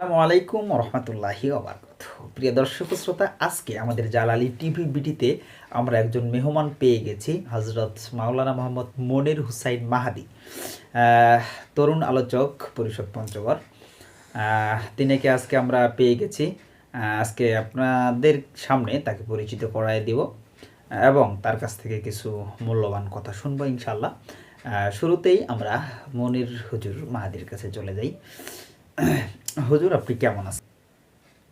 আসসালামু আলাইকুম রহমতুল্লাহি ওবরকাত প্রিয় দর্শক শ্রোতা, আজকে আমাদের জালালি টিভি বিটিতে আমরা একজন মেহমান পেয়ে গেছি হজরত মাওলানা মোহাম্মদ মনির হুসাইন মাহাদি। তরুণ আলোচক, পরিষদ পঞ্চগড়। তিনাকে আজকে আমরা পেয়ে গেছি। আজকে আপনাদের সামনে তাকে পরিচিত করায় দিব এবং তার কাছ থেকে কিছু মূল্যবান কথা শুনব ইনশাল্লাহ শুরুতেই আমরা মনির হুজুর মাহাদির কাছে চলে যাই। হুজুর, আপনি কেমন আছেন?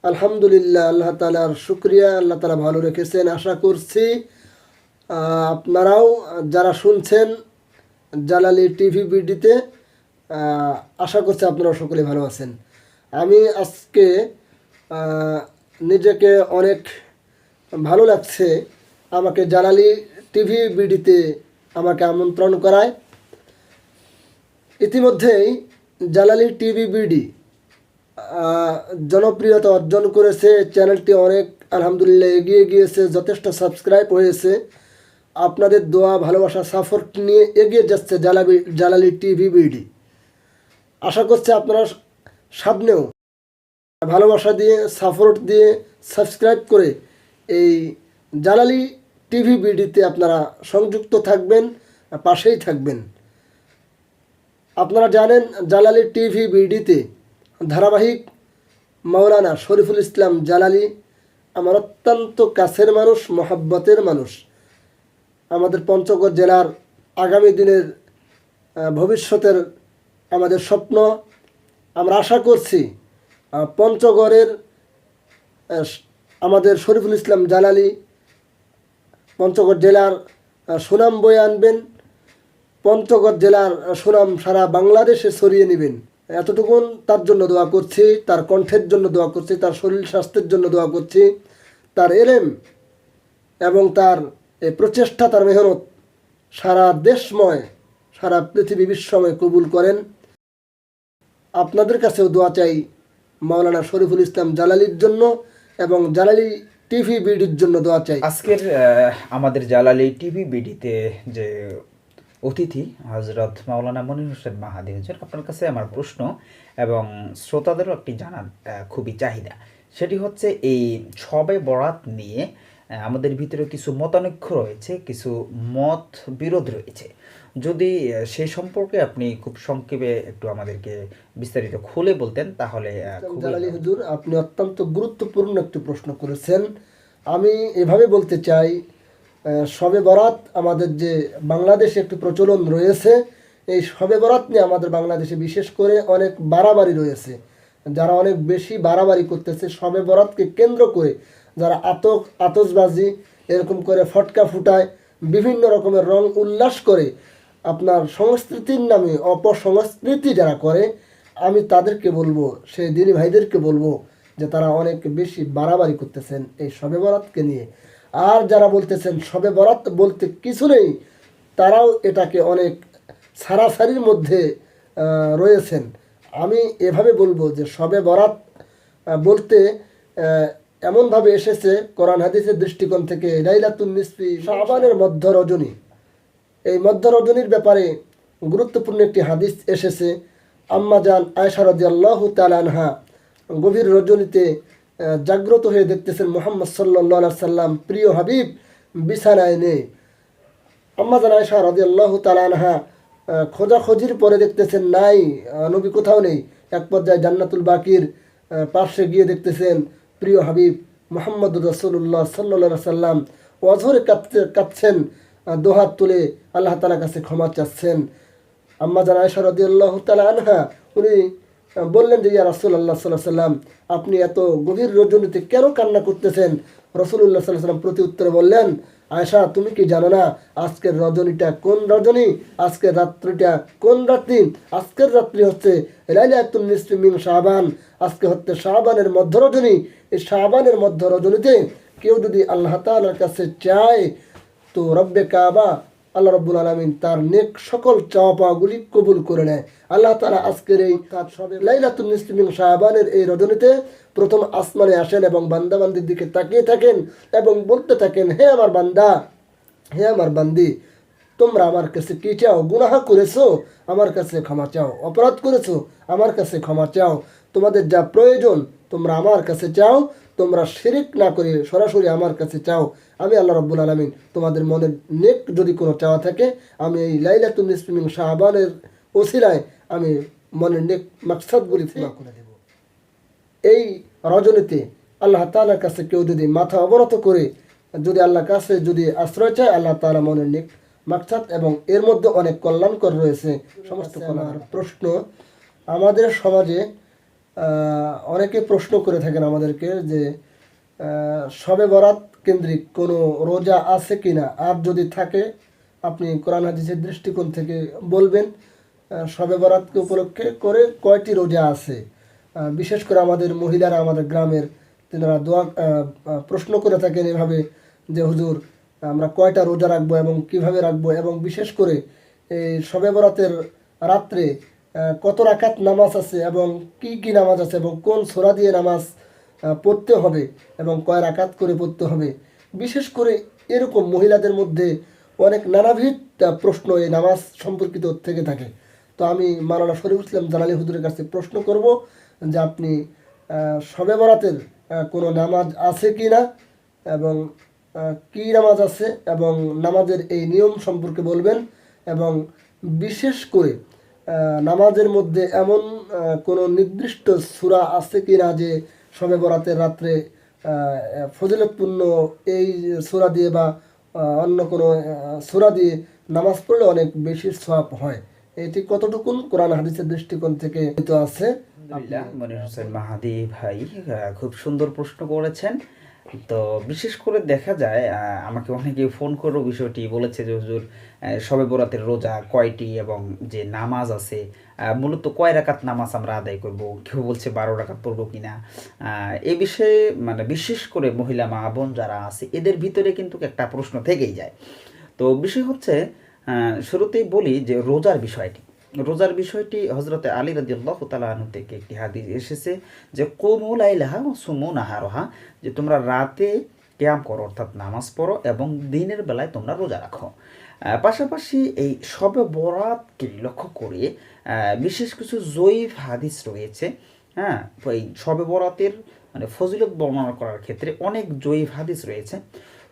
আলহামদুলিল্লাহ, আল্লাহ তালার শুক্রিয়া, আল্লাহ তালা ভালো রেখেছেন, আশা করছি আপনারাও যারা শুনছেন জালালি টিভি বিডিতে আশা করছি আপনারাও সকলে ভালো আছেন। আমি আজকে নিজেকে অনেক ভালো লাগছে আমাকে জালালি টিভি বিডিতে আমাকে আমন্ত্রণ করায়। ইতিমধ্যেই জালালি টিভি বিডি জনপ্রিয়তা অর্জন করেছে, চ্যানেলটি অনেক, আলহামদুলিল্লাহ এগিয়ে গিয়েছে, যথেষ্ট সাবস্ক্রাইব হয়েছে। আপনাদের দোয়া, ভালোবাসা সাপোর্ট নিয়ে এগিয়ে যাচ্ছে জালাবি, জালালি টিভি বিডি। আশা করছি আপনারা সামনেও ভালোবাসা দিয়ে সাপোর্ট দিয়ে সাবস্ক্রাইব করে এই জালালি টিভি বিডিতে আপনারা সংযুক্ত থাকবেন, পাশেই থাকবেন। আপনারা জানেন, জালালি টিভি বিডিতে ধারাবাহিক মাওলানা শরীফুল ইসলাম জালালি আমার অত্যন্ত কাছের মানুষ, মহাব্বতের মানুষ। আমাদের পঞ্চগড় জেলার আগামী দিনের ভবিষ্যতের আমাদের স্বপ্ন। আমরা আশা করছি পঞ্চগড়ের আমাদের শরীফুল ইসলাম জালালি পঞ্চগড় জেলার সুনাম বয়ে আনবেন, পঞ্চগড় জেলার সুনাম সারা বাংলাদেশে ছড়িয়ে নেবেন। এতটুকুন তার জন্য দোয়া করছি, তার কণ্ঠের জন্য দোয়া করছি, তার শরীর স্বাস্থ্যের জন্য দোয়া করছি, তার এলেম এবং তার প্রচেষ্টা, তার মেহনত সারা দেশময়, সারা পৃথিবী বিশ্বময় কবুল করেন। আপনাদের কাছেও দোয়া চাই মাওলানা শরীফুল ইসলাম জালালির জন্য এবং জালালি টিভি বিডির জন্য দোয়া চাই। আজকের আমাদের জালালি টিভি বিডিতে যে অতিথি হজরত মাওলানা মনির হোসেন মাহাদি হুজুর আপনার কাছে আমার প্রশ্ন এবং শ্রোতাদেরও একটি জানার খুবই চাহিদা। সেটি হচ্ছে এই ছবে বরাত নিয়ে আমাদের ভিতরে কিছু মতানৈক্য রয়েছে কিছু মত বিরোধ রয়েছে। যদি সে সম্পর্কে আপনি খুব সংক্ষেপে একটু আমাদেরকে বিস্তারিত খুলে বলতেন তাহলে হুজুর আপনি অত্যন্ত গুরুত্বপূর্ণ একটি প্রশ্ন করেছেন। আমি এভাবে বলতে চাই শবে বরাত আমাদের যে বাংলাদেশে একটি প্রচলন রয়েছে, এই শবে বরাত নিয়ে আমাদের বাংলাদেশে বিশেষ করে অনেক বাড়াবাড়ি রয়েছে। যারা অনেক বেশি বাড়াবাড়ি করতেছে, শবে বরাতকে কেন্দ্র করে যারা আতক, আতসবাজি, এরকম করে ফটকা ফুটায়, বিভিন্ন রকমের রং উল্লাস করে আপনার সংস্কৃতির নামে অপসংস্কৃতি যারা করে, আমি তাদেরকে বলব, সেই দিনী ভাইদেরকে বলব যে তারা অনেক বেশি বাড়াবাড়ি করতেছেন এই শবে বরাতকে নিয়ে। আর যারা বলতেছেন শবে বরাত বলতে কিছু নেই, তারাও এটাকে অনেক সারাসারির মধ্যে রয়েছেন। আমি এভাবে বলব যে শবে বরাত বলতে এমনভাবে এসেছে, কোরআন হাদিসের দৃষ্টিকোণ থেকে লাইলাতুন নিসফি শাবানের মধ্য রজনী এই মধ্য রজনীর ব্যাপারে গুরুত্বপূর্ণ একটি হাদিস এসেছে, আম্মাজান জান আয়সা রাদিয়াল্লাহু তাআলা আনহা গভীর রজনীতে জাগ্রত হয়ে দেখতেছেন মোহাম্মদ সাল্লাল্লাহু সাল্লাম প্রিয় হাবিব বিছানায় নেই। আম্মা জান আয়সা রাদিয়াল্লাহু তাআলা আনহা আহ, খোঁজাখোঁজির পরে দেখতেছেন নাই নবী কোথাও নেই। এক পর্যায়ে জান্নাতুল বাকির পার্শ্বে গিয়ে দেখতেছেন প্রিয় হাবিব মোহাম্মদ রসুল্লাহ সাল্লা সাল্লাম অঝরে কাঁদতে কাঁদছেন দোহাত তুলে আল্লাহ তালার কাছে ক্ষমা চাচ্ছেন। আম্মা জান আয়সা রাদিয়াল্লাহু তাআলা আনহা উনি বললেন যে, ইয়া রাসূল আল্লাহ সাল্লাহ সাল্লাম আপনি এত গভীর রজনীতে কেন কান্না করতেছেন? রসুল্লাহ সাল্লাহ সাল্লাম প্রতি উত্তরে বললেন আয়সা তুমি কি জানো না, আজকের রজনীটা কোন রজনী? আজকের রাত্রিটা কোন রাত্রি? আজকের রাত্রি হচ্ছে লাইলাতুন নিসফি মিন শাবান। আজকে হচ্ছে শাবানের মধ্য রজনী। এই শাবানের মধ্য রজনীতে কেউ যদি আল্লাহ তাআলার কাছে চায়, তো রব্বে কাবা আল্লাহ রব্বুল আলমিন তার নেক সকল চাওয়া কবুল করে নেয়। আল্লাহ তারা আজকের এই কাজ সবে লাইলাতুল নিসলিমিন শাহবানের এই রজনীতে প্রথম আসমানে আসেন এবং বান্দাবান্দির দিকে তাকিয়ে থাকেন এবং বলতে থাকেন, হে আমার বান্দা, হে আমার বান্দি, তোমরা আমার কাছে কি চাও? গুনাহা করেছ? আমার কাছে ক্ষমা চাও। অপরাধ করেছ? আমার কাছে ক্ষমা চাও। তোমাদের যা প্রয়োজন তোমরা আমার কাছে চাও। তোমরা শিরিক না করে সরাসরি আমার কাছে চাও, আমি আল্লাহ রব্বুল আলমিন তোমাদের মনের নেক যদি কোনো চাওয়া থাকে, আমি এই লাইলাতুল নিসমিন শাহবানের ওসিলায় আমি মনের নেক মাকসাদগুলি পূর্ণ করে দেব। এই রজনীতে আল্লাহ তালার কাছে কেউ যদি মাথা অবনত করে, যদি আল্লাহর কাছে যদি আশ্রয় চায়, আল্লাহ তালা মনের নিক মাকসাদ এবং এর মধ্যে অনেক কল্যাণকর রয়েছে। সমস্ত কল্যাণ প্রশ্ন আমাদের সমাজে অনেকে প্রশ্ন করে থাকেন আমাদেরকে যে শবে বরাত কেন্দ্রিক কোনো রোজা আছে কিনা? আর যদি থাকে, আপনি কোরআন হাদিসের দৃষ্টিকোণ থেকে বলবেন শবে বরাতকে উপলক্ষে করে কয়টি রোজা আছে? বিশেষ করে আমাদের মহিলারা আমাদের গ্রামের তেনারা দোয়া প্রশ্ন করে থাকেন এভাবে যে, হুজুর, আমরা কয়টা রোজা রাখব এবং কীভাবে রাখব? এবং বিশেষ করে এই শবে বরাতের রাত্রে কত রাকাত নামাজ আছে এবং কি কি নামাজ আছে এবং কোন সোরা দিয়ে নামাজ পড়তে হবে এবং কয় রাকাত করে পড়তে হবে। বিশেষ করে এরকম মহিলাদের মধ্যে অনেক নানাবিধ প্রশ্ন এই নামাজ সম্পর্কিত থেকে থাকে। তো আমি মাওলানা শরীফ ইসলাম জালালি হুজুরের কাছে প্রশ্ন করব যে আপনি শবে বরাতের কোনো নামাজ আছে কি না এবং কি নামাজ আছে এবং নামাজের এই নিয়ম সম্পর্কে বলবেন এবং বিশেষ করে নামাজের মধ্যে এমন কোনো নির্দিষ্ট সূরা আছে কি না যে শবে বরাতের রাত্রে ফজিলতপূর্ণ এই সূরা দিয়ে বা অন্য কোনো সূরা দিয়ে নামাজ পড়লে অনেক বেশি সওয়াব হয়? এটি কতটুকুন? কোরআন হাদিসের দৃষ্টিকোণ থেকে আছে। মনির হোসেন মাহাদি ভাই খুব সুন্দর প্রশ্ন করেছেন। তো বিশেষ করে দেখা যায় আমাকে অনেকে ফোন করে বিষয়টি বলেছে যে হুজুর শবে বরাতের রোজা কয়টি এবং যে নামাজ আছে মূলত কয় রাকাত নামাজ আমরা আদায় করব? কেউ বলছে বারো রাকাত পড়ব কিনা? আহ, এই বিষয়ে মানে বিশেষ করে মহিলা মা বোন যারা আছে এদের ভিতরে কিন্তু একটা প্রশ্ন থেকেই যায়। তো বিষয় হচ্ছে শুরুতেই বলি যে রোজার বিষয়টি। রোজার বিষয়টি হজরতে আলী রাজি আল্লাহ তালাহন থেকে একটি হাদিস এসেছে যে কোমুল আইলাহা ও সুমু নাহারোহা যে তোমরা রাতে ক্যাম্প করো, অর্থাৎ নামাজ পড়ো এবং দিনের বেলায় তোমরা রোজা রাখো। পাশাপাশি এই সবে বরাতকে লক্ষ্য করে বিশেষ কিছু জয়ীফ হাদিস রয়েছে। হ্যাঁ এই সবে বরাতের মানে ফজিলত বর্ণনা করার ক্ষেত্রে অনেক জয়ীফ হাদিস রয়েছে।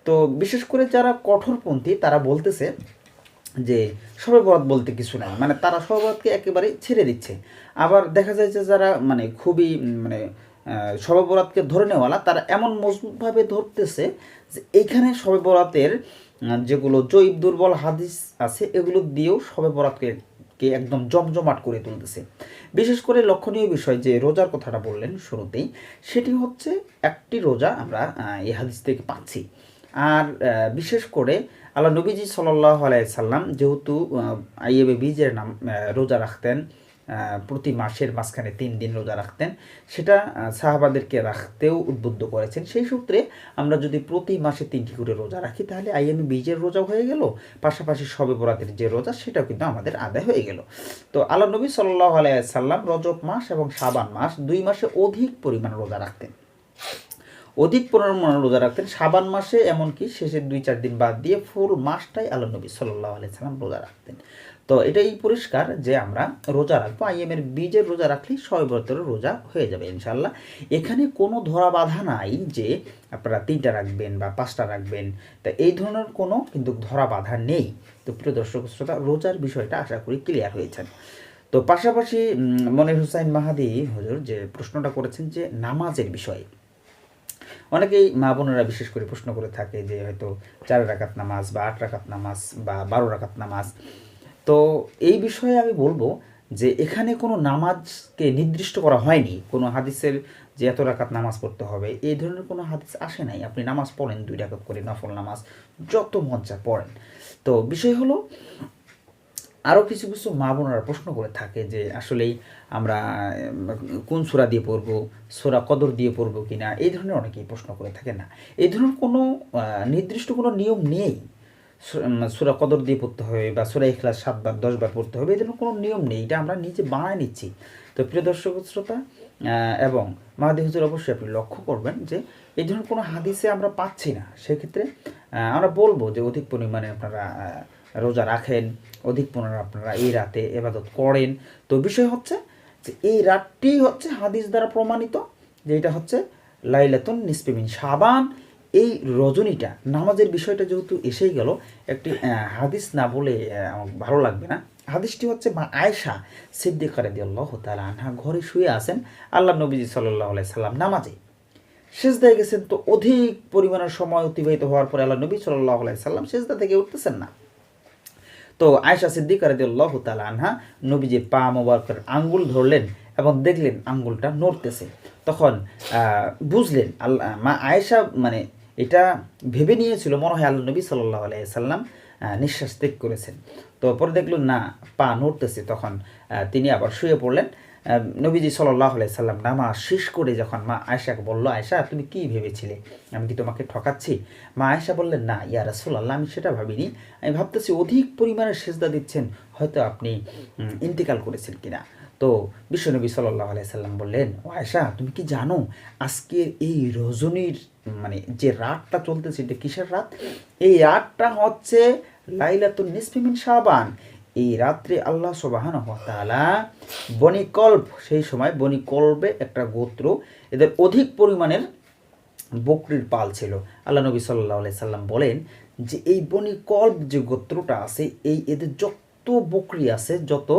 তো বিশেষ করে যারা কঠোরপন্থী, তারা বলতেছে যে সবে বরাত বলতে কিছু নাই। মানে তারা সবে বরাতকে একেবারে ছেড়ে দিচ্ছে। আবার দেখা যায় যে যারা মানে খুবই মানে বরাতকে ধরে নেওয়ালা, তারা এমন মজবুতভাবে ধরতেছে যে এইখানে শবে বরাতের যেগুলো জৈব দুর্বল হাদিস আছে, এগুলো দিয়েও শবে বরাতকে কে একদম জমজমাট করে তুলতেছে। বিশেষ করে লক্ষণীয় বিষয় যে রোজার কথাটা বললেন শুরুতেই, সেটি হচ্ছে একটি রোজা আমরা এই হাদিস থেকে পাচ্ছি। আর বিশেষ করে আল্লাহ নবীজি সাল্লাহ সাল্লাম যেহেতু আইএবে বীজের নাম রোজা রাখতেন প্রতি মাসের মাঝখানে তিন দিন রোজা রাখতেন, সেটা সাহাবাদেরকে রাখতেও উদ্বুদ্ধ করেছেন। সেই সূত্রে আমরা যদি প্রতি মাসে তিনটি করে রোজা রাখি, তাহলে আইএমএ বীজের রোজাও হয়ে গেল, পাশাপাশি সবে বরাতের যে রোজা, সেটাও কিন্তু আমাদের আদায় হয়ে গেল। তো আল্লাহ নবী সাল্লাহ সাল্লাম রজব মাস এবং সাবান মাস দুই মাসে অধিক পরিমাণ রোজা রাখতেন। অধিক পরিমাণ রোজা রাখতেন, সাবান মাসে, এমনকি শেষের দুই চার দিন বাদ দিয়ে ফুল মাসটাই আল্লাহ নবী সাল্লাহ সাল্লাম রোজা রাখতেন। তো এটাই পরিষ্কার যে আমরা রোজা রাখব আইএমের বীজের রোজা রাখলেই বছরের রোজা হয়ে যাবে ইনশাল্লাহ এখানে কোনো ধরা বাধা নাই যে আপনারা তিনটা রাখবেন বা পাঁচটা রাখবেন, তা এই ধরনের কোনো কিন্তু ধরা বাধা নেই। তো প্রিয় দর্শক শ্রোতা, রোজার বিষয়টা আশা করি ক্লিয়ার হয়েছেন। তো পাশাপাশি মনির হুসাইন মাহাদি হুজুর যে প্রশ্নটা করেছেন যে নামাজের বিষয়ে অনেকেই মা বোনেরা বিশেষ করে প্রশ্ন করে থাকে যে হয়তো চার রাকাত নামাজ বা আট রাকাত নামাজ বা বারো রাকাত নামাজ। তো এই বিষয়ে আমি বলব যে এখানে কোনো নামাজকে নির্দিষ্ট করা হয়নি। কোনো হাদিসের যে এত রাকাত নামাজ পড়তে হবে, এই ধরনের কোনো হাদিস আসে নাই। আপনি নামাজ পড়েন, দুই রাকাত করে নফল নামাজ, যত মজ্জা পড়েন। তো বিষয় হলো আরও কিছু কিছু মা বোনেরা প্রশ্ন করে থাকে যে, আসলেই আমরা কোন সুরা দিয়ে পড়ব? সুরা কদর দিয়ে পড়ব কিনা? এই ধরনের অনেকেই প্রশ্ন করে থাকে না। এই ধরনের কোনো নির্দিষ্ট কোনো নিয়ম নেই। সুরা কদর দিয়ে পড়তে হবে বা সুরা ইখলাস সাতবার দশবার পড়তে হবে। ধরনের কোনো নিয়ম নেই। এটা আমরা নিজে বানায় নিচ্ছি। তো প্রিয় দর্শক শ্রোতা এবং মাহাদি হুজুর অবশ্যই আপনি লক্ষ্য করবেন যে, এই ধরনের কোনো হাদিসে আমরা পাচ্ছি না। সেক্ষেত্রে আমরা বলব যে, অধিক পরিমাণে আপনারা রোজা রাখেন, অধিক পরিমাণে আপনারা এই রাতে এবাদত করেন। তো বিষয় হচ্ছে যে এই রাতটি হচ্ছে হাদিস দ্বারা প্রমাণিত যে এটা হচ্ছে লাইলাতুন নিসপিমিন সাবান এই রজনীটা, নামাজের বিষয়টা যেহেতু এসেই গেল, একটি হাদিস না বলে ভালো লাগবে না। হাদিসটি হচ্ছে মা আয়েশা সিদ্দিকারে দিয়ে আল্লাহ তালা আনহা ঘরে শুয়ে আছেন আল্লাহ নবীজি সাল্লাহ সাল্লাম নামাজে। সেজদায় গেছেন তো অধিক পরিমাণের সময় অতিবাহিত হওয়ার পরে আল্লাহ নবী সাল্লাহ সাল্লাম সেজদা থেকে উঠতেছেন না। তো আয়সা সিদ্দিক রাজিউল্লাহ তাল আনহা নবীজি পা মোবারকের আঙ্গুল ধরলেন এবং দেখলেন আঙ্গুলটা নড়তেছে। তখন বুঝলেন আল্লাহ, মা আয়েশা মানে এটা ভেবে নিয়েছিল, মনে হয় আল্লাহ নবী সাল্লাহ আলাইসাল্লাম নিঃশ্বাস ত্যাগ করেছেন। তো পরে দেখলেন না, পা নড়তেছে। তখন তিনি আবার শুয়ে পড়লেন। নবীজি সাল্লাহ সাল্লাম নামা শেষ করে যখন মা আয়েশাকে বলল, আয়েশা, তুমি কি ভেবেছিলে? আমি কি তোমাকে ঠকাচ্ছি? মা আয়েশা বললেন, না, ইয়া রাসূলুল্লাহ, আমি সেটা ভাবিনি। আমি ভাবতেছি অধিক পরিমাণে সেজদা দিচ্ছেন, হয়তো আপনি ইন্তেকাল করেছেন কিনা? তো বিশ্বনবী সাল্লাহ সাল্লাম বললেন, ও আয়েশা, তুমি কি জানো আজকের এই রজনীর মানে যে রাতটা চলতেছে, এটা কিসের রাত? এই রাতটা হচ্ছে লাইলাতুন নিসফিমিন শাবান। এই রাত্রে আল্লাহ সুবাহান তাআলা বনিকল্প, সেই সময় বনিকল্পে একটা গোত্র, এদের অধিক পরিমাণের বকরির পাল ছিল। আল্লাহ নবী সাল্লাহ সাল্লাম বলেন যে এই বনিকল্প যে গোত্রটা আছে, এই এদের যত বকরি আছে, যত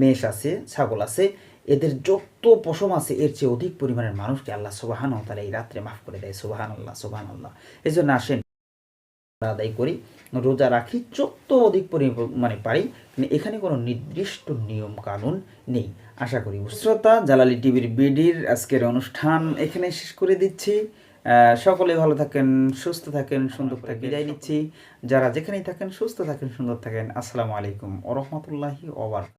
মেষ আছে, ছাগল আছে, এদের যত পশম আছে, এর চেয়ে অধিক পরিমাণের মানুষকে আল্লাহ সুবাহান তাহলে এই রাত্রে মাফ করে দেয়। সুবাহান আল্লাহ সুবাহান আল্লাহ এই জন্য আসেন আদায় করি, রোজা রাখি যত অধিক মানে পারি। এখানে কোনো নির্দিষ্ট নিয়ম কানুন নেই। আশা করি শ্রোতা জালালি টিভির বিডির আজকের অনুষ্ঠান এখানে শেষ করে দিচ্ছি। সকলে ভালো থাকেন, সুস্থ থাকেন, সুন্দর থাকেন। বিদায় নিচ্ছি। যারা যেখানেই থাকেন, সুস্থ থাকেন, সুন্দর থাকেন। আসসালামু আলাইকুম ওরহমতুল্লাহি ওবার